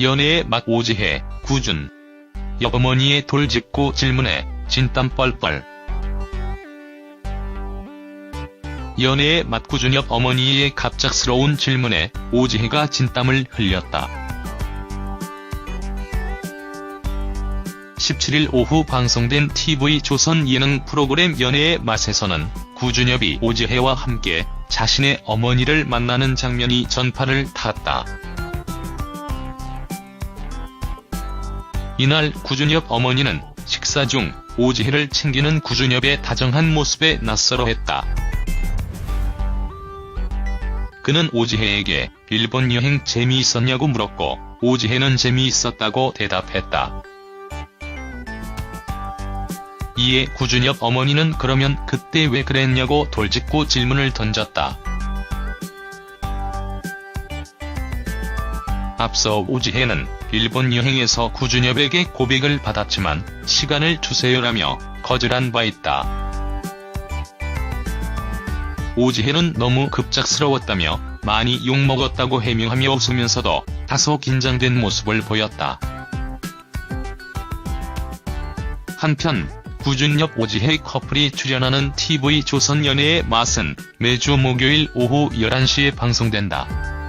연애의 맛 오지혜, 구준. 여어머니의 돌직구 질문에 진땀 뻘뻘. 연애의 맛 구준엽 어머니의 갑작스러운 질문에 오지혜가 진땀을 흘렸다. 17일 오후 방송된 TV 조선 예능 프로그램 연애의 맛에서는 구준엽이 오지혜와 함께 자신의 어머니를 만나는 장면이 전파를 탔다. 이날 구준엽 어머니는 식사 중 오지혜를 챙기는 구준엽의 다정한 모습에 낯설어했다. 그는 오지혜에게 일본 여행 재미있었냐고 물었고 오지혜는 재미있었다고 대답했다. 이에 구준엽 어머니는 그러면 그때 왜 그랬냐고 돌직구 질문을 던졌다. 앞서 오지혜는 일본 여행에서 구준엽에게 고백을 받았지만 시간을 주세요라며 거절한 바 있다. 오지혜는 너무 급작스러웠다며 많이 욕먹었다고 해명하며 웃으면서도 다소 긴장된 모습을 보였다. 한편 구준엽 오지혜 커플이 출연하는 TV 조선 연애의 맛은 매주 목요일 오후 11시에 방송된다.